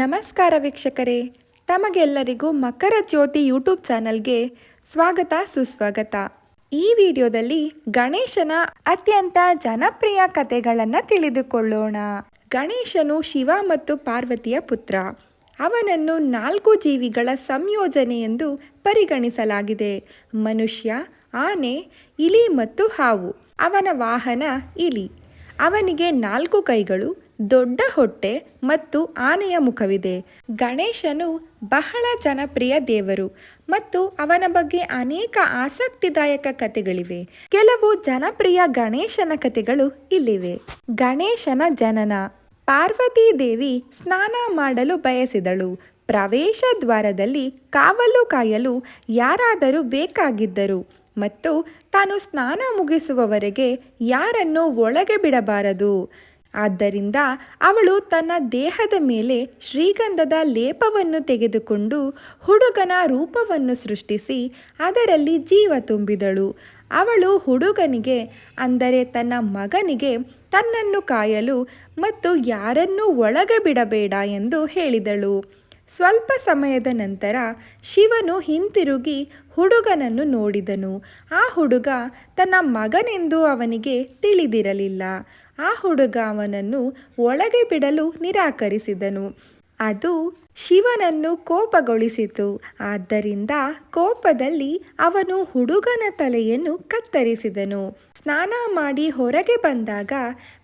ನಮಸ್ಕಾರ ವೀಕ್ಷಕರೇ, ತಮಗೆಲ್ಲರಿಗೂ ಮಕರ ಜ್ಯೋತಿ ಯೂಟ್ಯೂಬ್ ಚಾನಲ್ಗೆ ಸ್ವಾಗತ ಸುಸ್ವಾಗತ. ಈ ವಿಡಿಯೋದಲ್ಲಿ ಗಣೇಶನ ಅತ್ಯಂತ ಜನಪ್ರಿಯ ಕಥೆಗಳನ್ನು ತಿಳಿದುಕೊಳ್ಳೋಣ. ಗಣೇಶನು ಶಿವ ಮತ್ತು ಪಾರ್ವತಿಯ ಪುತ್ರ. ಅವನನ್ನು ನಾಲ್ಕು ಜೀವಿಗಳ ಸಂಯೋಜನೆ ಎಂದು ಪರಿಗಣಿಸಲಾಗಿದೆ. ಮನುಷ್ಯ, ಆನೆ, ಇಲಿ ಮತ್ತು ಹಾವು. ಅವನ ವಾಹನ ಇಲಿ. ಅವನಿಗೆ ನಾಲ್ಕು ಕೈಗಳು ದೊಡ್ಡ ಹೊಟ್ಟೆ ಮತ್ತು ಆನೆಯ ಮುಖವಿದೆ. ಗಣೇಶನು ಬಹಳ ಜನಪ್ರಿಯ ದೇವರು ಮತ್ತು ಅವನ ಬಗ್ಗೆ ಅನೇಕ ಆಸಕ್ತಿದಾಯಕ ಕಥೆಗಳಿವೆ. ಕೆಲವು ಜನಪ್ರಿಯ ಗಣೇಶನ ಕಥೆಗಳು ಇಲ್ಲಿವೆ. ಗಣೇಶನ ಜನನ ಪಾರ್ವತಿ ದೇವಿ ಸ್ನಾನ ಮಾಡಲು ಬಯಸಿದಳು. ಪ್ರವೇಶ ದ್ವಾರದಲ್ಲಿ ಕಾವಲು ಕಾಯಲು ಯಾರಾದರೂ ಬೇಕಾಗಿದ್ದರು ಮತ್ತು ತಾನು ಸ್ನಾನ ಮುಗಿಸುವವರೆಗೆ ಯಾರನ್ನು ಒಳಗೆ ಬಿಡಬಾರದು. ಆದ್ದರಿಂದ ಅವಳು ತನ್ನ ದೇಹದ ಮೇಲೆ ಶ್ರೀಗಂಧದ ಲೇಪವನ್ನು ತೆಗೆದುಕೊಂಡು ಹುಡುಗನ ರೂಪವನ್ನು ಸೃಷ್ಟಿಸಿ ಅದರಲ್ಲಿ ಜೀವ ತುಂಬಿದಳು. ಅವಳು ಹುಡುಗನಿಗೆ, ಅಂದರೆ ತನ್ನ ಮಗನಿಗೆ, ತನ್ನನ್ನು ಕಾಯಲು ಮತ್ತು ಯಾರನ್ನೂ ಒಳಗೆ ಬಿಡಬೇಡ ಎಂದು ಹೇಳಿದಳು. ಸ್ವಲ್ಪ ಸಮಯದ ನಂತರ ಶಿವನು ಹಿಂತಿರುಗಿ ಹುಡುಗನನ್ನು ನೋಡಿದನು. ಆ ಹುಡುಗ ತನ್ನ ಮಗನೆಂದು ಅವನಿಗೆ ತಿಳಿದಿರಲಿಲ್ಲ. ಆ ಹುಡುಗ ಅವನನ್ನು ಒಳಗೆ ಬಿಡಲು ನಿರಾಕರಿಸಿದನು. ಅದು ಶಿವನನ್ನು ಕೋಪಗೊಳಿಸಿತು. ಆದ್ದರಿಂದ ಕೋಪದಲ್ಲಿ ಅವನು ಹುಡುಗನ ತಲೆಯನ್ನು ಕತ್ತರಿಸಿದನು. ಸ್ನಾನ ಮಾಡಿ ಹೊರಗೆ ಬಂದಾಗ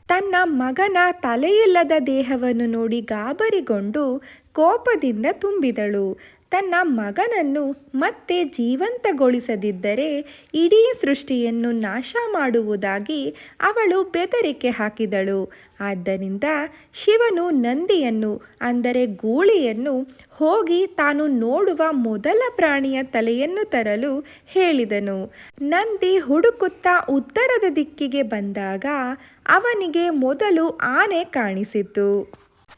ತನ್ನ ಮಗನ ತಲೆಯಿಲ್ಲದ ದೇಹವನ್ನು ನೋಡಿ ಗಾಬರಿಗೊಂಡು ಕೋಪದಿಂದ ತುಂಬಿದಳು. ತನ್ನ ಮಗನನ್ನು ಮತ್ತೆ ಜೀವಂತಗೊಳಿಸದಿದ್ದರೆ ಇಡೀ ಸೃಷ್ಟಿಯನ್ನು ನಾಶ ಮಾಡುವುದಾಗಿ ಅವಳು ಬೆದರಿಕೆ ಹಾಕಿದಳು. ಆದ್ದರಿಂದ ಶಿವನು ನಂದಿಯನ್ನು, ಅಂದರೆ ಗೂಳಿಯನ್ನು, ಹೋಗಿ ತಾನು ನೋಡುವ ಮೊದಲ ಪ್ರಾಣಿಯ ತಲೆಯನ್ನು ತರಲು ಹೇಳಿದನು. ನಂದಿ ಹುಡುಕುತ್ತಾ ಉತ್ತರದ ದಿಕ್ಕಿಗೆ ಬಂದಾಗ ಅವನಿಗೆ ಮೊದಲು ಆನೆ ಕಾಣಿಸಿತು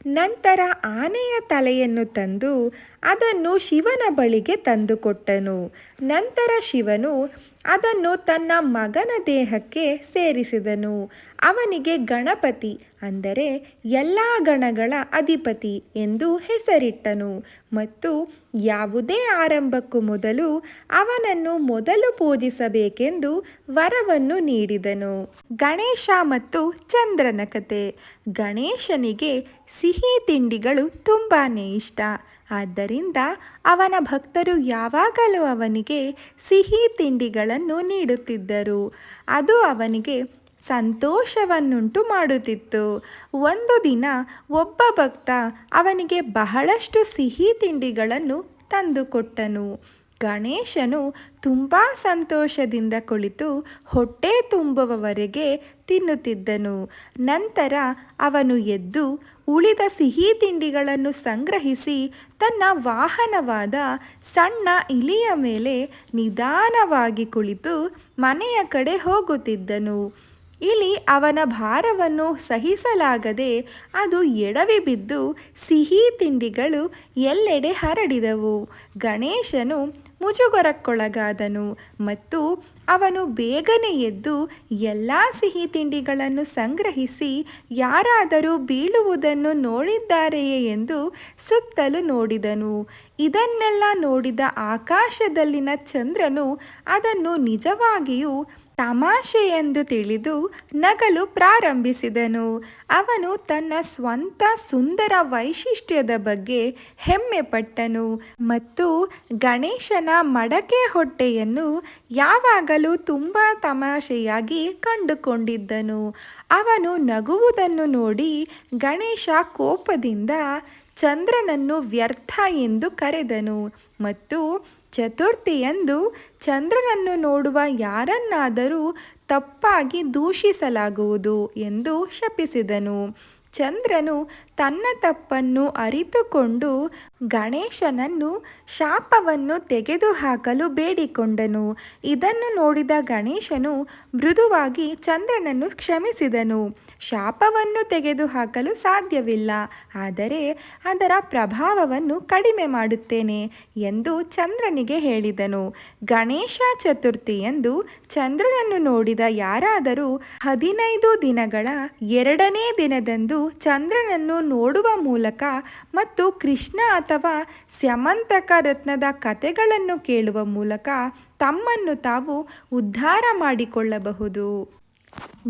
ನಂತರ ಆನೆಯ ತಲೆಯನ್ನು ತಂದು ಅದನ್ನು ಶಿವನ ಬಳಿಗೆ ತಂದುಕೊಟ್ಟನು. ನಂತರ ಶಿವನು ಅದನ್ನು ತನ್ನ ಮಗನ ದೇಹಕ್ಕೆ ಸೇರಿಸಿದನು. ಅವನಿಗೆ ಗಣಪತಿ ಅಂದರೆ ಎಲ್ಲ ಗಣಗಳ ಅಧಿಪತಿ ಎಂದು ಹೆಸರಿಟ್ಟನು. ಮತ್ತು ಯಾವುದೇ ಆರಂಭಕ್ಕೂ ಮೊದಲು ಅವನನ್ನು ಮೊದಲು ಪೂಜಿಸಬೇಕೆಂದು ವರವನ್ನು ನೀಡಿದನು. ಗಣೇಶ ಮತ್ತು ಚಂದ್ರನ ಕತೆ. ಗಣೇಶನಿಗೆ ಸಿಹಿ ತಿಂಡಿಗಳು ತುಂಬಾ ಇಷ್ಟ. ಆದ್ದರಿಂದ ಅವನ ಭಕ್ತರು ಯಾವಾಗಲೂ ಅವನಿಗೆ ಸಿಹಿ ತಿಂಡಿಗಳನ್ನು ನೀಡುತ್ತಿದ್ದರು. ಅದು ಅವನಿಗೆ ಸಂತೋಷವನ್ನುಂಟು ಮಾಡುತ್ತಿತ್ತು. ಒಂದು ದಿನ ಒಬ್ಬ ಭಕ್ತ ಅವನಿಗೆ ಬಹಳಷ್ಟು ಸಿಹಿ ತಿಂಡಿಗಳನ್ನು ತಂದುಕೊಟ್ಟನು. ಗಣೇಶನು ತುಂಬ ಸಂತೋಷದಿಂದ ಕುಳಿತು ಹೊಟ್ಟೆ ತುಂಬುವವರೆಗೆ ತಿನ್ನುತ್ತಿದ್ದನು. ನಂತರ ಅವನು ಎದ್ದು ಉಳಿದ ಸಿಹಿ ತಿಂಡಿಗಳನ್ನು ಸಂಗ್ರಹಿಸಿ ತನ್ನ ವಾಹನವಾದ ಸಣ್ಣ ಇಲಿಯ ಮೇಲೆ ನಿಧಾನವಾಗಿ ಕುಳಿತು ಮನೆಯ ಕಡೆ ಹೋಗುತ್ತಿದ್ದನು. ಇಲಿ ಅವನ ಭಾರವನ್ನು ಸಹಿಸಲಾಗದೆ ಅದು ಎಡವಿ ಬಿದ್ದು ಸಿಹಿ ತಿಂಡಿಗಳು ಎಲ್ಲೆಡೆ ಹರಡಿದವು. ಗಣೇಶನು ಮುಜುಗರಕ್ಕೊಳಗಾದನು ಮತ್ತು ಅವನು ಬೇಗನೆ ಎದ್ದು ಎಲ್ಲ ಸಿಹಿ ತಿಂಡಿಗಳನ್ನು ಸಂಗ್ರಹಿಸಿ ಯಾರಾದರೂ ಬೀಳುವುದನ್ನು ನೋಡಿದ್ದಾರೆಯೇ ಎಂದು ಸುತ್ತಲೂ ನೋಡಿದನು. ಇದನ್ನೆಲ್ಲ ನೋಡಿದ ಆಕಾಶದಲ್ಲಿನ ಚಂದ್ರನು ಅದನ್ನು ನಿಜವಾಗಿಯೂ ತಮಾಷೆ ಎಂದು ತಿಳಿದು ನಗಲು ಪ್ರಾರಂಭಿಸಿದನು. ಅವನು ತನ್ನ ಸ್ವಂತ ಸುಂದರ ವೈಶಿಷ್ಟ್ಯದ ಬಗ್ಗೆ ಹೆಮ್ಮೆ ಪಟ್ಟನು ಮತ್ತು ಗಣೇಶನ ಮಡಕೆ ಹೊಟ್ಟೆಯನ್ನು ಯಾವಾಗಲೂ ತುಂಬ ತಮಾಷೆಯಾಗಿ ಕಂಡುಕೊಂಡಿದ್ದನು. ಅವನು ನಗುವುದನ್ನು ನೋಡಿ ಗಣೇಶ ಕೋಪದಿಂದ, ಚಂದ್ರನನ್ನು ವ್ಯರ್ಥ ಎಂದು ಕರೆದನು ಮತ್ತು ಚತುರ್ಥಿಯಂದು ಚಂದ್ರನನ್ನು ನೋಡುವ ಯಾರನ್ನಾದರೂ ತಪ್ಪಾಗಿ ದೂಷಿಸಲಾಗುವುದು ಎಂದು ಶಪಿಸಿದನು. ಚಂದ್ರನು ತನ್ನ ತಪ್ಪನ್ನು ಅರಿತುಕೊಂಡು ಗಣೇಶನನ್ನು ಶಾಪವನ್ನು ತೆಗೆದುಹಾಕಲು ಬೇಡಿಕೊಂಡನು. ಇದನ್ನು ನೋಡಿದ ಗಣೇಶನು ಮೃದುವಾಗಿ ಚಂದ್ರನನ್ನು ಕ್ಷಮಿಸಿದನು. ಶಾಪವನ್ನು ತೆಗೆದುಹಾಕಲು ಸಾಧ್ಯವಿಲ್ಲ. ಆದರೆ ಅದರ ಪ್ರಭಾವವನ್ನು ಕಡಿಮೆ ಮಾಡುತ್ತೇನೆ ಎಂದು ಚಂದ್ರನಿಗೆ ಹೇಳಿದನು. ಗಣೇಶ ಚತುರ್ಥಿ ಎಂದು ಚಂದ್ರನನ್ನು ನೋಡಿದ ಯಾರಾದರೂ ಹದಿನೈದು ದಿನಗಳ ಎರಡನೇ ದಿನದಂದು ಚಂದ್ರನನ್ನು ನೋಡುವ ಮೂಲಕ ಮತ್ತು ಕೃಷ್ಣ ಅಥವಾ ಸ್ಯಮಂತಕ ರತ್ನದ ಕಥೆಗಳನ್ನು ಕೇಳುವ ಮೂಲಕ ತಮ್ಮನ್ನು ತಾವು ಉದ್ಧಾರ ಮಾಡಿಕೊಳ್ಳಬಹುದು.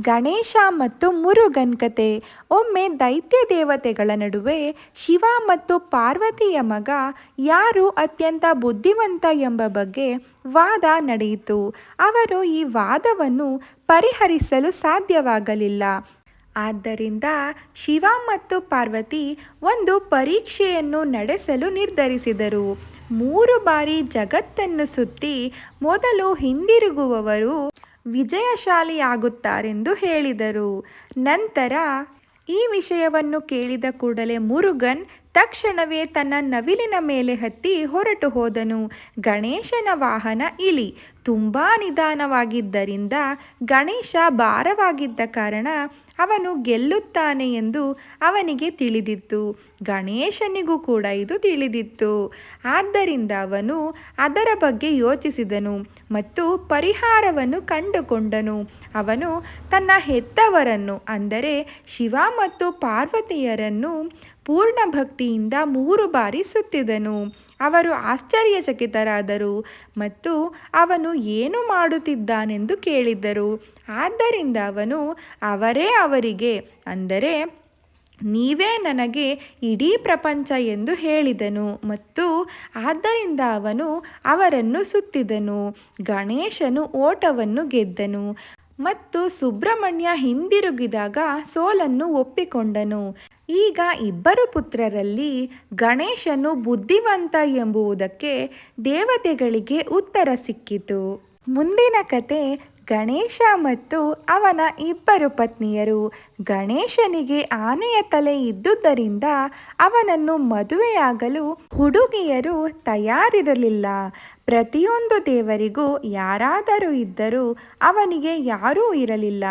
ಗಣೇಶ ಮತ್ತು ಮುರುಗನ್ ಕತೆ. ಒಮ್ಮೆ ದೈತ್ಯ ದೇವತೆಗಳ ನಡುವೆ ಶಿವ ಮತ್ತು ಪಾರ್ವತಿಯ ಮಗ ಯಾರು ಅತ್ಯಂತ ಬುದ್ಧಿವಂತ ಎಂಬ ಬಗ್ಗೆ ವಾದ ನಡೆಯಿತು. ಅವರು ಈ ವಾದವನ್ನು ಪರಿಹರಿಸಲು ಸಾಧ್ಯವಾಗಲಿಲ್ಲ. ಆದ್ದರಿಂದ ಶಿವ ಮತ್ತು ಪಾರ್ವತಿ ಒಂದು ಪರೀಕ್ಷೆಯನ್ನು ನಡೆಸಲು ನಿರ್ಧರಿಸಿದರು. ಮೂರು ಬಾರಿ ಜಗತ್ತನ್ನು ಸುತ್ತಿ ಮೊದಲು ಹಿಂದಿರುಗುವವರು ವಿಜಯಶಾಲಿಯಾಗುತ್ತಾರೆಂದು ಹೇಳಿದರು. ನಂತರ ಈ ವಿಷಯವನ್ನು ಕೇಳಿದ ಕೂಡಲೇ ಮುರುಗನ್ ತಕ್ಷಣವೇ ತನ್ನ ನವಿಲಿನ ಮೇಲೆ ಹತ್ತಿ ಹೊರಟು ಹೋದನು. ಗಣೇಶನ ವಾಹನ ಇಲಿ ತುಂಬ ನಿಧಾನವಾಗಿದ್ದರಿಂದ ಗಣೇಶ ಭಾರವಾಗಿದ್ದ ಕಾರಣ ಅವನು ಗೆಲ್ಲುತ್ತಾನೆ ಎಂದು ಅವನಿಗೆ ತಿಳಿದಿತ್ತು. ಗಣೇಶನಿಗೂ ಕೂಡ ಇದು ತಿಳಿದಿತ್ತು. ಆದ್ದರಿಂದ ಅವನು ಅದರ ಬಗ್ಗೆ ಯೋಚಿಸಿದನು ಮತ್ತು ಪರಿಹಾರವನ್ನು ಕಂಡುಕೊಂಡನು. ಅವನು ತನ್ನ ಹೆತ್ತವರನ್ನು, ಅಂದರೆ ಶಿವ ಮತ್ತು ಪಾರ್ವತಿಯರನ್ನು ಪೂರ್ಣ ಭಕ್ತಿಯಿಂದ ಮೂರು ಬಾರಿ ಸುತ್ತಿದನು. ಅವರು ಆಶ್ಚರ್ಯಚಕಿತರಾದರು ಮತ್ತು ಅವನು ಏನು ಮಾಡುತ್ತಿದ್ದಾನೆಂದು ಕೇಳಿದ್ದರು. ಆದ್ದರಿಂದ ಅವನು, ಅವರೇ ಅವರಿಗೆ, ಅಂದರೆ, ನೀವೇ ನನಗೆ ಇಡೀ ಪ್ರಪಂಚ ಎಂದು ಹೇಳಿದನು ಮತ್ತು ಆದ್ದರಿಂದ ಅವನು ಅವರನ್ನು ಸುತ್ತಿದನು. ಗಣೇಶನು ಓಟವನ್ನು ಗೆದ್ದನು. ಮತ್ತು ಸುಬ್ರಹ್ಮಣ್ಯ ಹಿಂದಿರುಗಿದಾಗ ಸೋಲನ್ನು ಒಪ್ಪಿಕೊಂಡನು. ಈಗ ಇಬ್ಬರು ಪುತ್ರರಲ್ಲಿ ಗಣೇಶನು ಬುದ್ಧಿವಂತ ಎಂಬುವುದಕ್ಕೆ ದೇವತೆಗಳಿಗೆ ಉತ್ತರ ಸಿಕ್ಕಿತು. ಮುಂದಿನ ಕತೆ ಗಣೇಶ ಮತ್ತು ಅವನ ಇಬ್ಬರು ಪತ್ನಿಯರು. ಗಣೇಶನಿಗೆ ಆನೆಯ ತಲೆ ಇದ್ದುದರಿಂದ ಅವನನ್ನು ಮದುವೆಯಾಗಲು ಹುಡುಗಿಯರು ತಯಾರಿರಲಿಲ್ಲ. ಪ್ರತಿಯೊಂದು ದೇವರಿಗೂ ಯಾರಾದರೂ ಇದ್ದರೂ ಅವನಿಗೆ ಯಾರೂ ಇರಲಿಲ್ಲ.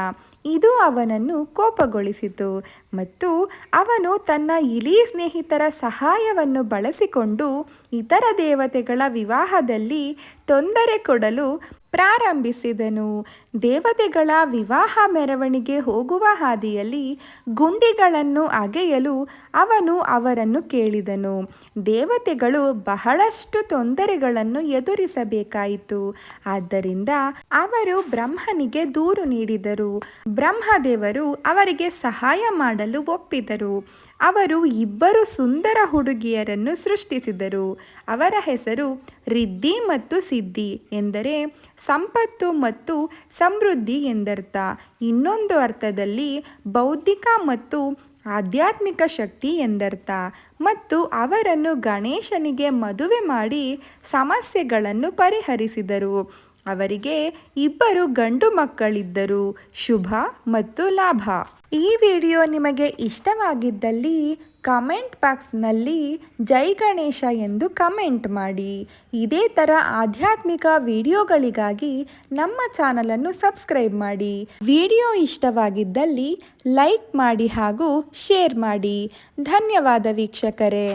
ಇದು ಅವನನ್ನು ಕೋಪಗೊಳಿಸಿತು ಮತ್ತು ಅವನು ತನ್ನ ಇಲಿ ಸ್ನೇಹಿತರ ಸಹಾಯವನ್ನು ಬಳಸಿಕೊಂಡು ಇತರ ದೇವತೆಗಳ ವಿವಾಹದಲ್ಲಿ ತೊಂದರೆ ಕೊಡಲು ಪ್ರಾರಂಭಿಸಿದನು. ದೇವತೆಗಳ ವಿವಾಹ ಮೆರವಣಿಗೆ ಹೋಗುವ ಹಾದಿಯಲ್ಲಿ ಗುಂಡಿಗಳನ್ನು ಅಗೆಯಲು ಅವನು ಅವರನ್ನು ಕೇಳಿದನು. ದೇವತೆಗಳು ಬಹಳಷ್ಟು ತೊಂದರೆಗಳನ್ನು ಎದುರಿಸಬೇಕಾಯಿತು. ಆದ್ದರಿಂದ ಅವರು ಬ್ರಹ್ಮನಿಗೆ ದೂರು ನೀಡಿದರು. ಬ್ರಹ್ಮದೇವರು ಅವರಿಗೆ ಸಹಾಯ ಮಾಡಲು ಒಪ್ಪಿದರು. ಅವರು ಇಬ್ಬರು ಸುಂದರ ಹುಡುಗಿಯರನ್ನು ಸೃಷ್ಟಿಸಿದರು. ಅವರ ಹೆಸರು ರಿದ್ದಿ ಮತ್ತು ಸಿದ್ಧಿ ಎಂದರೆ ಸಂಪತ್ತು ಮತ್ತು ಸಮೃದ್ಧಿ ಎಂದರ್ಥ. ಇನ್ನೊಂದು ಅರ್ಥದಲ್ಲಿ ಬೌದ್ಧಿಕ ಮತ್ತು ಆಧ್ಯಾತ್ಮಿಕ ಶಕ್ತಿ ಎಂದರ್ಥ. ಮತ್ತು ಅವರನ್ನು ಗಣೇಶನಿಗೆ ಮದುವೆ ಮಾಡಿ ಸಮಸ್ಯೆಗಳನ್ನು ಪರಿಹರಿಸಿದರು. ಅವರಿಗೆ ಇಬ್ಬರು ಗಂಡು ಮಕ್ಕಳಿದ್ದರು, ಶುಭ ಮತ್ತು ಲಾಭ. ಈ ವಿಡಿಯೋ ನಿಮಗೆ ಇಷ್ಟವಾಗಿದ್ದಲ್ಲಿ ಕಮೆಂಟ್ ಬಾಕ್ಸ್ನಲ್ಲಿ ಜೈ ಗಣೇಶ ಎಂದು ಕಮೆಂಟ್ ಮಾಡಿ. ಇದೇ ಥರ ಆಧ್ಯಾತ್ಮಿಕ ವಿಡಿಯೋಗಳಿಗಾಗಿ ನಮ್ಮ ಚಾನಲನ್ನು ಸಬ್ಸ್ಕ್ರೈಬ್ ಮಾಡಿ. ವಿಡಿಯೋ ಇಷ್ಟವಾಗಿದ್ದಲ್ಲಿ ಲೈಕ್ ಮಾಡಿ ಹಾಗೂ ಶೇರ್ ಮಾಡಿ. ಧನ್ಯವಾದ ವೀಕ್ಷಕರೇ.